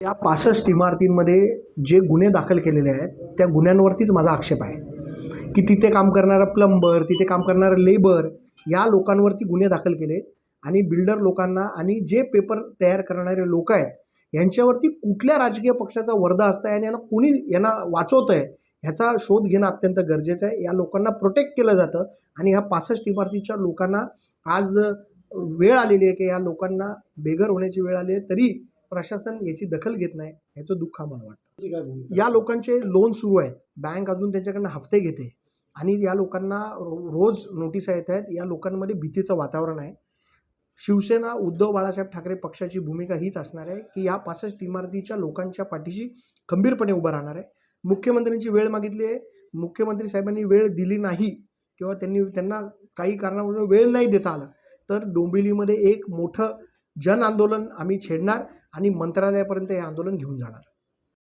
या पासष्ट इमारतींमध्ये जे गुन्हे दाखल केलेले आहेत त्या गुन्ह्यांवरतीच माझा आक्षेप आहे. की तिथे काम करणारा प्लंबर तिथे काम करणारा लेबर या लोकांवरती गुन्हे दाखल केले आणि बिल्डर लोकांना आणि जे पेपर तयार करणारे लोक आहेत यांच्यावरती कुठल्या राजकीय पक्षाचा वर्धा असतं आणि यांना कुणी यांना वाचवतं आहे ह्याचा शोध घेणं अत्यंत गरजेचं आहे. या लोकांना प्रोटेक्ट केलं जातं आणि ह्या पासष्ट इमारतीच्या लोकांना आज वेळ आलेली आहे की या लोकांना बेघर होण्याची वेळ आली आहे तरी प्रशासन याची दखल घेत नाही ह्याचं दुःख आम्हाला वाटतं. या लोकांचे लोन सुरू आहेत. बँक अजून त्यांच्याकडनं हफ्ते घेते. आणि या लोकांना रो- रोज नोटिसा येत आहेत या लोकांमध्ये भीतीचं वातावरण आहे. शिवसेना उद्धव बाळासाहेब ठाकरे पक्षाची भूमिका हीच असणार आहे की या पासष्ट इमारतीच्या लोकांच्या पाठीशी खंबीरपणे उभं राहणार आहे. मुख्यमंत्र्यांची वेळ मागितली आहे. मुख्यमंत्री साहेबांनी वेळ दिली नाही किंवा त्यांनी त्यांना काही कारणामुळे वेळ नाही देता आला. तर डोंबिवलीमध्ये एक मोठं जन आंदोलन आम्ही छेडणार आणि मंत्रालयापर्यंत हे आंदोलन घेऊन जाणार.